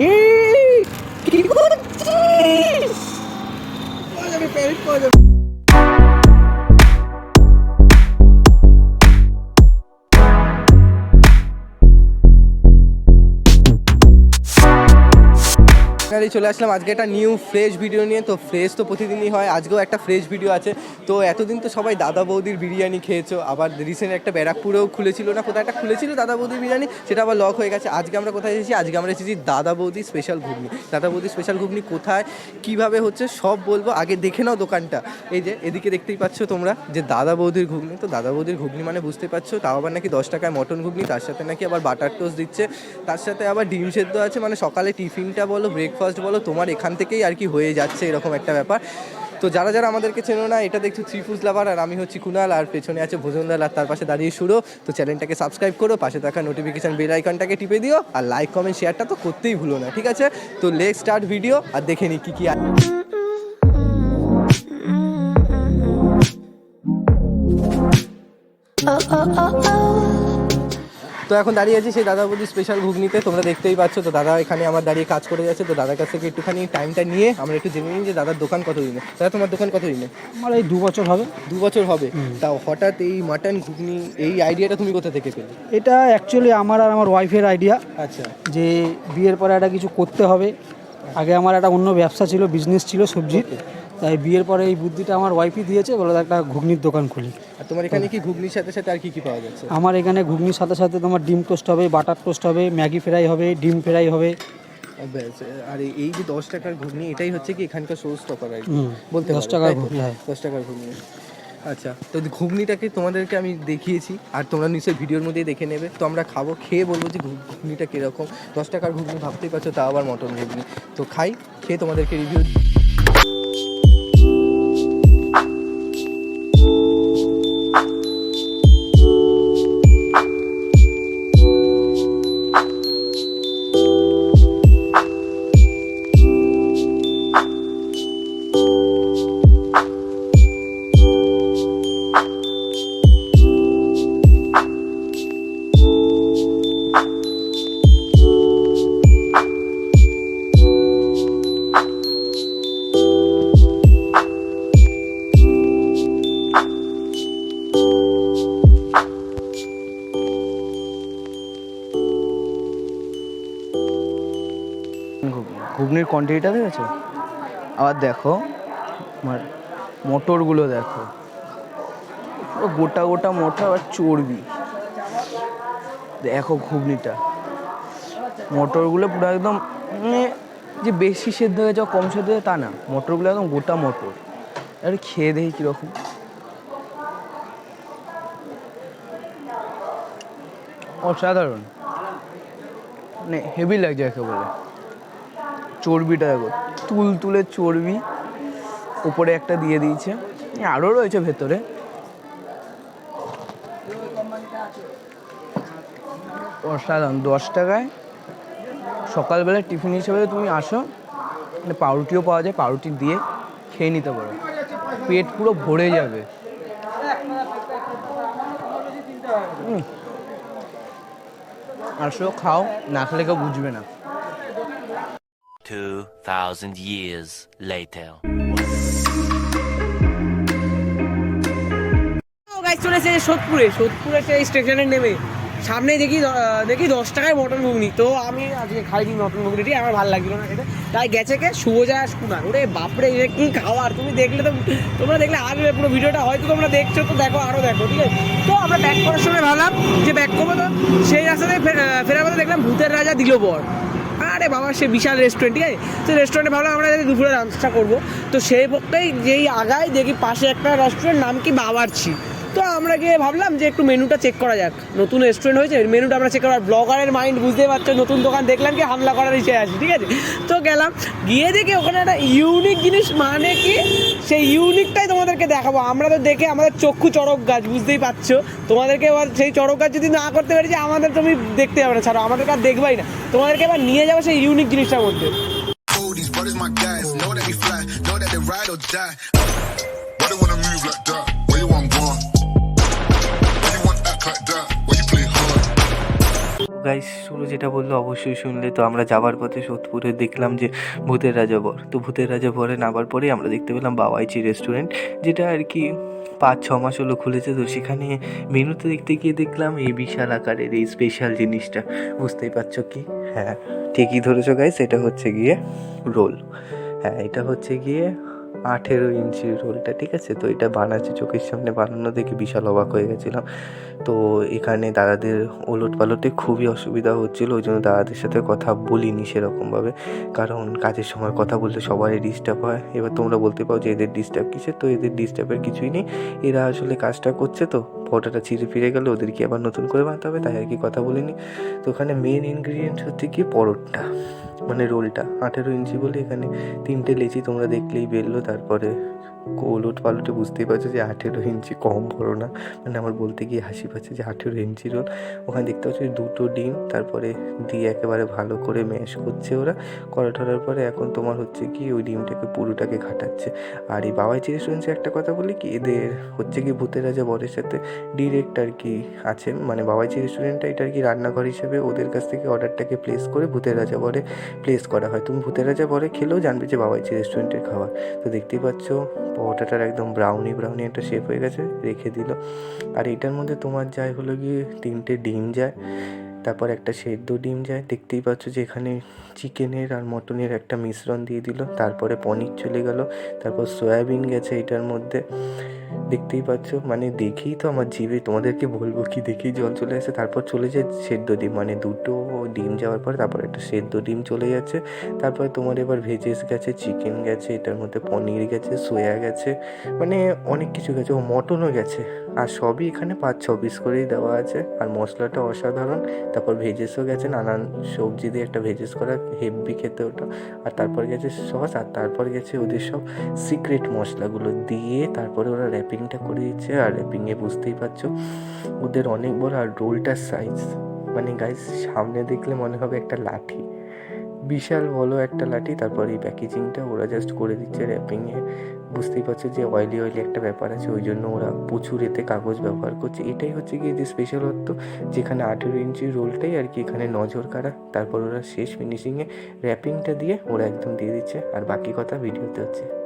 এই, কি করছিস? পাওয়া যাবে, parrot পাওয়া যাবে। ফাইনালি চলে আসলাম। আজকে একটা নিউ ফ্রেশ ভিডিও নিয়ে। তো ফ্রেশ তো প্রতিদিনই হয়। আজকেও একটা ফ্রেশ ভিডিও আছে। তো এতদিন তো সবাই দাদা বৌদির বিরিয়ানি খেয়েছো। আবার রিসেন্ট একটা ব্যারাকপুরেও খুলেছিল না? কোথায় একটা খুলেছিল দাদা বৌদির বিরিয়ানি? সেটা আবার লক হয়ে গেছে। আজকে আমরা কোথায় এসেছি? আজকে আমরা এসেছি দাদা বৌদি স্পেশাল ঘুগনি। দাদা বৌদি স্পেশাল ঘুগনি কোথায়? কীভাবে হচ্ছে? সব বলব। আগে দেখে নাও দোকানটা। এই যে, এদিকে দেখতেই পাচ্ছ তোমরা যে দাদা বৌদির ঘুগনি। তো দাদা বৌদির ঘুগনি মানে বুঝতে পারছ? তাও আবার নাকি দশ টাকায় মটন ঘুগনি। তার সাথে নাকি আবার বাটার টোস্ট দিচ্ছে। তার সাথে আবার ডিম সেদ্ধ আছে। মানে সকালে টিফিনটা বলো ব্রেকফাস্ট বলো, তোমার এখান থেকেই আর কি হয়ে যাচ্ছে এরকম একটা ব্যাপার। তো যারা যারা আমাদেরকে চেনো না, এটা দেখছ থ্রি ফুজ লাভার আর আমি হচ্ছি কুনাল আর পেছনে আছে ভোজনলাল আর তার পাশে দাঁড়িয়ে শুরু তো চ্যানেলটাকে সাবস্ক্রাইব করো, পাশে থাকা নোটিফিকেশন বেল আইকনটাকে টিপে দিও আর লাইক কমেন্ট শেয়ারটা তো করতেই ভুলো না, ঠিক আছে? তো লেট স্টার্ট ভিডিও আর দেখে নিই কী কী আছে তো এখন দাঁড়িয়ে আছি সেই দাদা বৌদি স্পেশাল ঘুগনিতে। তোমরা দেখতেই পাচ্ছ তো দাদা এখানে আমার দাঁড়িয়ে কাজ করে যাচ্ছে তো দাদার কাছ থেকে একটুখানি টাইমটা নিয়ে আমরা একটু জেনে নিই যে দাদার দোকান কত দিনে। দাদা তোমার দোকান কত দিনে? আমার এই দু বছর হবে। দু বছর হবে? তাও হঠাৎ এই মাটন ঘুগনি এই আইডিয়াটা তুমি কোথা থেকে পেলে? এটা অ্যাকচুয়ালি আমার আর আমার ওয়াইফের আইডিয়া আচ্ছা। যে বিয়ের পরে একটা কিছু করতে হবে। আগে আমার একটা অন্য ব্যবসা ছিল বিজনেস ছিল সবজির। তাই বিয়ের পরে এই বুদ্ধিটা আমার ওয়াইফই দিয়েছে বলে একটা ঘুগনির দোকান খুলি। আর তোমার এখানে কি ঘুগনির সাথে সাথে আর কি কি পাওয়া যাচ্ছে? আমার এখানে ঘুগনির সাথে সাথে তোমার ডিম টোস্ট হবে বাটার টোস্ট হবে ম্যাগি ফ্রাই হবে ডিম ফ্রাই হবে। আর এই- যে দশ টাকার ঘুগনি এটাই হচ্ছে কি এখানকার সোর্স টপার আর বলতে দশ টাকার ঘুগনি, হ্যাঁ। দশ টাকার ঘুগনি। আচ্ছা তো ঘুগনিটাকে তোমাদেরকে আমি দেখিয়েছি আর তোমরা নিশ্চয়ই ভিডিওর মধ্যেই দেখে নেবে। তো আমরা খাব খেয়ে বলব যে ঘুগনিটা কীরকম। দশ টাকার ঘুগনি ভাবতেই পারছ তা আবার মটন ঘুগনি। তো খাই খেয়ে তোমাদেরকে রিভিউ ঘুগনি ঘুগনির কোয়ান্টিটিটা দেখেছ? আবার দেখো আমার মোটরগুলো দেখো। গোটা গোটা মোটা আর চর্বি। দেখো ঘুগনিটা। মোটরগুলো পুরো একদম মানে যে বেশি সেদ্ধ হয়ে বা কম সেদ্ধ হয়েছে তা না। মোটরগুলো একদম গোটা মোটর। আর খেয়ে দেখি কীরকম। অসাধারণ। মানে হেভি লাগছে একে বলে চর্বিটা দেখো, তুল তুলে চর্বি উপরে একটা দিয়ে দিয়েছে। আরও রয়েছে ভেতরে। অসাধারণ, দশ টাকায়। সকালবেলা টিফিন হিসেবে তুমি আসো পাউরুটিও পাওয়া যায়, পাউরুটি দিয়ে খেয়ে নিতে পারো। পেট পুরো ভরে যাবে। আসো, খাও, না খেলে কেউ বুঝবে না। 2,000 years later. চলে এসেছে সোদপুরে। সোদপুরে সেই স্টেশনে নেমে। সামনে দেখি দেখি দশ টাকায় মটন ঘুগনি। তো আমি আজকে খাইনি মটন ঘুগনিটি আমার ভালো লাগছিল না খেতে। তাই গেছে কে? শুভজা কুনার ওরে বাপরে এটা কি খাওয়ার তুমি দেখলে তো তোমরা দেখলে আসবে পুরো ভিডিওটা হয়তো তোমরা দেখছ তো দেখো আরও দেখো ঠিক আছে? তো আমরা ব্যাক করার সময় ভাবলাম যে ব্যাক করব তো। সেই রাস্তাতে ফেরার পথে দেখলাম ভূতের রাজা দিল বর আরে বাবা, সে বিশাল রেস্টুরেন্ট ঠিক আছে? তো রেস্টুরেন্টে ভাবলাম আমরা দুপুরে লাঞ্চটা করব। তো সেই পক্ষেই যেই আগায় দেখি পাশে একটা রেস্টুরেন্ট নাম কি? বাবারছি তো আমরা গিয়ে ভাবলাম যে একটু মেনুটা চেক করা যাক। নতুন রেস্টুরেন্ট হয়েছে মেনুটা আমরা চেক করার ব্লগারের মাইন্ড বুঝতে পারছ, নতুন দোকান দেখলাম কি হামলা করার ইচ্ছে আছে, ঠিক আছে? তো গেলাম, গিয়ে দেখি ওখানে একটা ইউনিক জিনিস মানে কি? সেই ইউনিকটাই তোমাদেরকে দেখাবো। আমরা তো দেখে আমাদের চক্ষু চড়ক গাছ, বুঝতেই পারছ? তোমাদেরকে এবার সেই চড়ক গাছ যদি না করতে পারি যে আমাদের তুমি দেখতে যাবে না, ছাড়ো, আমাদেরকে আর দেখবাই না। তোমাদেরকে এবার নিয়ে যাব সেই ইউনিক জিনিসটার মধ্যে। Wanna move like that? Guys শুরু যেটা বলল অবশ্যই শুনলে। তো আমরা যাবার পথে সোদপুরে দেখলাম যে ভূতের রাজা বর। তো ভূতের রাজা বরে নামার পরেই আমরা দেখতে পেলাম বাবাইচি রেস্টুরেন্ট যেটা আর কি পাঁচ, ছ মাস হলো খুলেছে। তো সেখানে মেনুতে দেখতে গিয়ে দেখলাম এই বিশাল আকারের এই স্পেশাল জিনিসটা। বুঝতেই পারছ কি? হ্যাঁ ঠিকই ধরেছো গাইস এটা হচ্ছে গিয়ে রোল হ্যাঁ এটা হচ্ছে গিয়ে আঠেরো ইঞ্চির রোলটা ঠিক আছে? তো এটা বানাচ্ছে, চোখের সামনে বানানো দেখে বিশাল অবাক হয়ে গেছিলাম। তো এখানে দাদাদের ওলট পালটে খুবই অসুবিধা হচ্ছিল, ওই জন্য দাদাদের সাথে কথা বলিনি সেরকমভাবে। কারণ কাজের সময় কথা বলতে সবারই ডিস্টার্ব হয়। এবার তোমরা বলতে পারো যে এদের ডিস্টার্ব কিসের? তো এদের ডিস্টার্বের কিছুই নেই। এরা আসলে কাজটা করছে তো, ফটোটা ছিঁড়ে ফিরে গেলে, ওদেরকে আবার নতুন করে বানাতে হবে, তাই আর কি কথা বলিনি। তো ওখানে মেন ইনগ্রিডিয়েন্ট হচ্ছে কি? পরোটটা মানে রোলটা, আঠেরো ইঞ্চি বলে এখানে তিনটে লেচি তোমরা দেখলেই বেরলো। তারপরে ওলট পালটে বুঝতেই পারছ যে আঠেরো ইঞ্চি কম বড় না। মানে আমার বলতে গিয়ে হাসি পাচ্ছে যে আঠেরো ইঞ্চি রোল। ওখানে দেখতে পাচ্ছি দুটো ডিম, তারপরে দিয়ে একেবারে ভালো করে ম্যাশ করছে ওরা। করা টরার পরে এখন তোমার হচ্ছে কি ওই ডিমটাকে পুরোটাকে ঘাটাচ্ছে আর এই বাবাই চিড়ে শুনছে একটা কথা বলি কি, এদের হচ্ছে কি ভূতের রাজা বরের সাথে ডিরেক্ট আর কি আছে। মানে বাবাইচি রেস্টুরেন্টটা এটা আর কি রান্নাঘর হিসেবে ওদের কাছ থেকে অর্ডারটাকে প্লেস করে ভূতের রাজা বরে প্লেস করা হয়। তুমি ভূতের রাজা বরে খেলেও জানবে যে বাবাইচি রেস্টুরেন্টের খাবার। তো দেখতেই পাচ্ছ, পরোটাটার একদম ব্রাউনি ব্রাউনি একটা শেপ হয়ে গেছে, রেখে দিল। আর এটার মধ্যে তোমার যায় হলো গিয়ে তিনটে ডিম যায়, তারপর একটা সেদ্ধ ডিম যায়। দেখতেই পাচ্ছ যে এখানে চিকেনের আর মটনের একটা মিশ্রণ দিয়ে দিল, তারপরে পনির চলে গেল, তারপর সয়াবিন গেছে এটার মধ্যে। দেখতেই পাচ্ছ। মানে দেখেই তো আমার জিভে তোমাদেরকে বলব কি দেখেই জল চলে আসে। তারপর চলে যায় সেদ্ধ ডিম। মানে দুটো ডিম যাওয়ার পর তারপর একটা সেদ্ধ ডিম চলে যাচ্ছে। তারপরে তোমার এবার ভেজেস গেছে চিকেন গেছে, এটার মধ্যে পনির গেছে সোয়া গেছে মানে অনেক কিছু গেছে। ও মটনও গেছে। আর সবই এখানে পাঁচ, ছ পিস করেই দেওয়া আছে। আর মশলাটা অসাধারণ। তারপর ভেজেসও গেছে, নানান সবজি দিয়ে একটা ভেজেস করা হেভি খেতে ওটা। আর তারপর গেছে সস আর তারপর গেছে ওদের সব সিক্রেট মশলাগুলো দিয়ে তারপরে ওরা র্যাপিংটা করে দিচ্ছে আর র্যাপিংয়ে বুঝতেই পারছ, ওদের অনেক বড় আর রোলটার সাইজ মানে গাইস সামনে দেখলে মনে হবে একটা লাঠি। বিশাল বড় একটা লাঠি, তারপর এই প্যাকেজিংটা ওরা জাস্ট করে দিচ্ছে র্যাপিংয়ে বুঝতেই পারছ যে অয়েলি অয়েলি একটা ব্যাপার আছে, ওই জন্য ওরা প্রচুর এতে কাগজ ব্যবহার করছে। এটাই হচ্ছে গিয়ে যে স্পেশালত্ব যেখানে আঠেরো ইঞ্চি রোলটাই আর কি এখানে নজর কাড়া। তারপর ওরা শেষ ফিনিশিংয়ে র্যাপিংটা দিয়ে ওরা একদম দিয়ে দিচ্ছে। আর বাকি কথা ভিডিওতে হচ্ছে।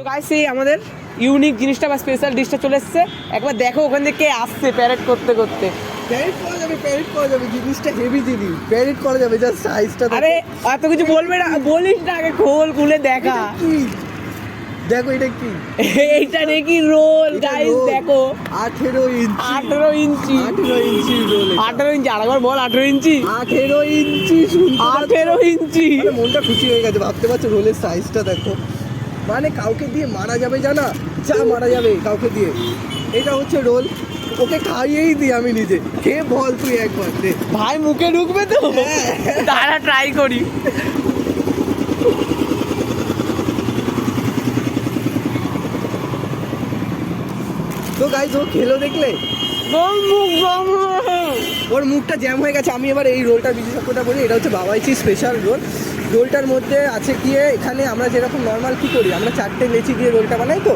তো আমাদের ইউনিক জিনিসটা বা স্পেশাল ডিশটা চলে এসছে। একবার দেখো ওখান থেকে কে আসছে প্যারেড করতে করতে। প্যারেড করা যাবে প্যারেড করা যাবে জিনিসটা হেভি জিনিস। প্যারেড করা যাবে জাস্ট সাইজটা আরে এত কিছু বলবে না বলিস না আগে খোল খুলে দেখা। কি? দেখো এটা কি? নাকি রোল গাইস দেখো। আঠেরো ইঞ্চি। আঠেরো ইঞ্চি। আঠেরো ইঞ্চি রোল আঠেরো ইঞ্চি আরেকবার বল আঠেরো ইঞ্চি। আঠেরো ইঞ্চি শুনতে পাচ্ছ? আঠেরো ইঞ্চি। মানে মনটা খুশি হয়ে গেছে ভাবতে পারছ রোলের সাইজটা দেখো। মানে কাউকে দিয়ে মারা যাবে জানা? যা মারা যাবে কাউকে দিয়ে। এটা হচ্ছে রোল ওকে খাইয়েই দিই আমি নিজে। খেয়ে বল তুই একবার দে। ভাই মুখে ঢুকবে তো? তারা ট্রাই করি। তো গাইজ ও খেলো দেখলে? ওর মুখটা জ্যাম হয়ে গেছে। আমি এবার এই রোলটার বিশেষত্বটা বলি এটা হচ্ছে বাবাইচি স্পেশাল রোল রোলটার মধ্যে আছে গিয়ে এখানে আমরা যেরকম নর্মাল কী করি? আমরা চারটে লেচি দিয়ে রোলটা বানাই তো?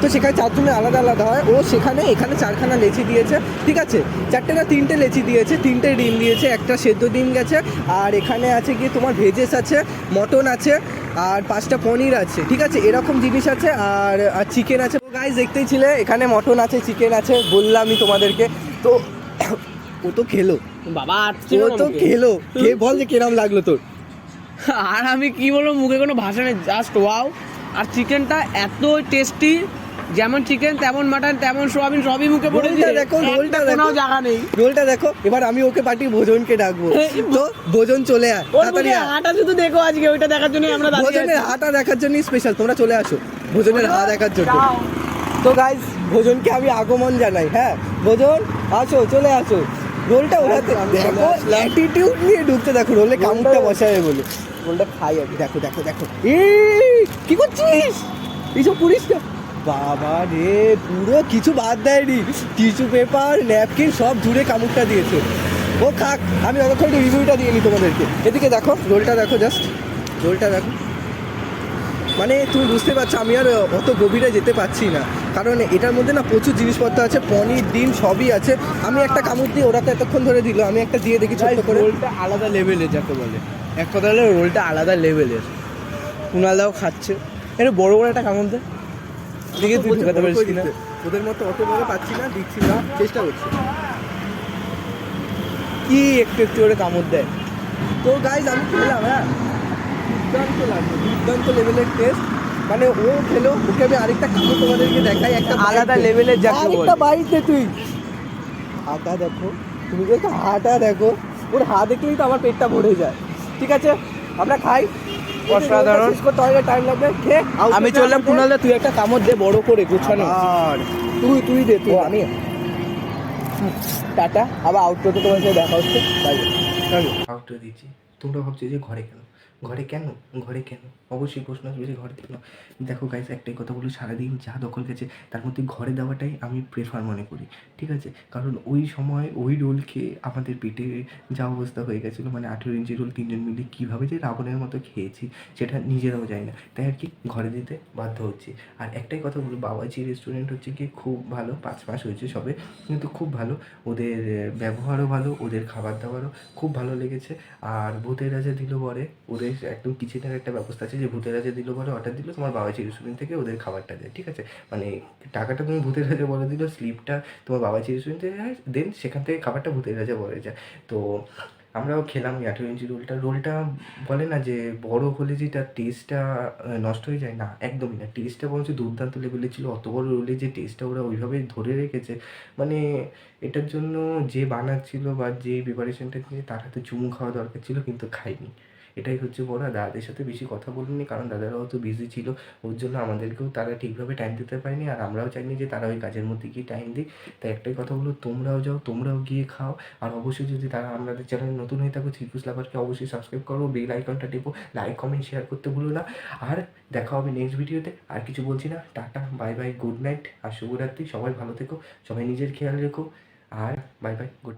তো সেখানে চারজনের আলাদা আলাদা হয়। ও সেখানে এখানে চারখানা লেচি দিয়েছে। ঠিক আছে? চারটে না তিনটে লেচি দিয়েছে। তিনটে ডিম দিয়েছে একটা সেদ্ধ ডিম গেছে। আর এখানে আছে গিয়ে তোমার ভেজেস আছে মটন আছে আর পাঁচটা পনির আছে। ঠিক আছে? এরকম জিনিস আছে। আর আর চিকেন আছে। গাইজ দেখতেই ছিলে? এখানে মটন আছে চিকেন আছে বললামই তোমাদেরকে। তো ও তো খেলো। বাবা ও তো খেলো। খেয়ে বল যে কিরম লাগল তোর। আর আমি কি বলব মুখে কোনো ভাষা নেই জাস্ট ওয়াও আর চিকেনটা এত টেস্টি যেমন চিকেন তেমন মাটন তেমন সোয়াবিন সবই মুখে পড়েছে দেখো, রোলটা দেখো। জায়গা নেই। রোলটা দেখো এবার আমি ওকে পাঠিয়ে ভোজনকে ডাকবো। তো ভোজন চলে আয় তাড়াতাড়ি হাঁটা শুধু দেখো আজকে ওইটা দেখার জন্য আমরা ভোজনের। হাটা দেখার জন্য স্পেশাল তোমরা চলে আসো। ভোজনের হা দেখার জন্য। তো গাইজ ভোজনকে আমি আগমন জানাই হ্যাঁ? ভোজন আসো চলে আসো। রোলটা ওঠাতে দেখো অ্যাটিটিউড নিয়ে ঢুকতে দেখো রোলে কামড়টা বসাবে বলে। রোলটা খাই আমি দেখো দেখো দেখো। এই কি করছিস? এইসব করিস না। বাবা রে পুরো কিছু বাদ দেয়নি। টিস্যু পেপার ন্যাপকিন সব জুড়ে কামড়টা দিয়েছে। ও খাক আমি অতক্ষণ রিভিউটা দিয়ে নিই তোমাদেরকে। এদিকে দেখো রোলটা দেখো জাস্ট রোলটা দেখো। মানে তুমি বুঝতে পারছ আমি আর অত গভীরে যেতে পারছি না। কারণ এটার মধ্যে না প্রচুর জিনিসপত্র আছে পনির ডিম সবই আছে। আমি একটা কামড় দিয়ে ওরা তো এতক্ষণ ধরে দিল আমি একটা দিয়ে দেখি ছোট্ট করে। রোলটা আলাদা লেভেলের যাকে বলে। এক কথা হলে রোলটা আলাদা লেভেলের কুনালদাও খাচ্ছে। এটা বড় বড় একটা কামড় দেয় দেখে তুই বলছে ঢুকাতে বড় পারিস কিনা। ওদের মতো অত বড় পাচ্ছি না দিচ্ছি না চেষ্টা করছি। কি একটু একটু করে কামড় দেয় তো গাইজ আমি খেলাম হ্যাঁ। দুর্দান্ত লাগল দুর্দান্ত লেভেলের টেস্ট মানে ও খেলো ওকে আমি আরেকটা কামড় তোমাদেরকে দেখাই একটা আলাদা এর যাকে আরেকটা দে তুই। হাতা দেখো তুমি তো একটা হাটা দেখো ওর হা দেখলেই তো আমার পেটটা ভরে যায়। ঠিক আছে? আমরা খাই। অসাধারণ। হবে টাইম লাগবে। খেয়ে আমি চললাম হবে। কুনালদা তুই একটা কামড় দে বড় করে গুছানো। আর তুই তুই দে তুই আমি। টাটা। আবার আউট করতে তোমার সাথে দেখা হচ্ছে। বাই আউটটা দিচ্ছি। তোমরা ভাবছ যে ঘরে কেন? ঘরে কেন? ঘরে কেন? অবশ্যই প্রশ্ন আসবে যে ঘরে কেন? দেখো গাইস একটাই কথা বলি, সারাদিন যা দখল গেছে, তার মধ্যে ঘরে দেওয়াটাই আমি প্রেফার মনে করি, ঠিক আছে? কারণ ওই সময় ওই রোল খেয়ে আমাদের পেটে যা অবস্থা হয়ে গেছিল মানে আঠেরো ইঞ্চি রোল তিনজন মিলে কীভাবে যে রাবণের মতো খেয়েছি, সেটা নিজেরাও যায় না। তাই আর কি, ঘরে দিতে বাধ্য হচ্ছি। আর একটাই কথা বলি, বাবাজি রেস্টুরেন্ট হচ্ছে কি খুব ভালো, পাঁচ মাস হয়েছে সবে, কিন্তু খুব ভালো। ওদের ব্যবহারও ভালো, ওদের খাবার দাবারও খুব ভালো লেগেছে। আর ভূতের রাজা দিল পরে ওদের একদম কিচেনের একটা ব্যবস্থা আছে যে ভূতের রাজা দিল বলে অর্ডার দিল, তোমার বাবাজি রেস্টুরেন্ট থেকে ওদের খাবারটা দেয়, ঠিক আছে? মানে টাকাটা তুমি ভূতের রাজা বলে দিল স্লিপটা তোমার বাবাজি রেস্টুরেন্ট থেকে দেন সেখান থেকে খাবারটা ভূতের রাজা বলে যায়। তো আমরাও খেলাম এই আঠেরো ইঞ্চি রোলটা। রোলটা বলে না যে বড় হলে যে তার টেস্টটা নষ্ট হয়ে যায়? না, একদমই না। টেস্টটা বরঞ্চ দুর্দান্ত লেভেলের ছিল। অত বড় রোলে যে টেস্টটা ওরা ওইভাবে ধরে রেখেছে মানে এটার জন্য যে বানাচ্ছিল বা যে প্রিপারেশনটা নিয়ে তার হাতে চুমু খাওয়া দরকার ছিল, কিন্তু খাইনি এটাই হচ্ছে বড় দাদাদের সাথে বেশি কথা বলিনি, কারণ দাদারাও তো বিজি ছিল, ওর জন্য আমাদেরকেও তারা ঠিকভাবে টাইম দিতে পারেনি, আর আমরাও চাইনি যে তারা ওই কাজের মধ্যে গিয়ে টাইম দিই তাই একটাই কথা বলো তোমরাও যাও, তোমরাও গিয়ে খাও, আর অবশ্যই যদি তারা আমাদের চ্যানেল নতুন হয়ে থাকো থ্রিপুস লাভারকে অবশ্যই সাবস্ক্রাইব করো বেল আইকনটা টিপো লাইক কমেন্ট শেয়ার করতে ভুলো না। আর দেখা হবে নেক্সট ভিডিওতে আর কিছু বলছি না, tata bye bye good night আর শুভরাত্রি, সবাই ভালো থেকো, সবাই নিজের খেয়াল রেখো, আর বাই বাই গুড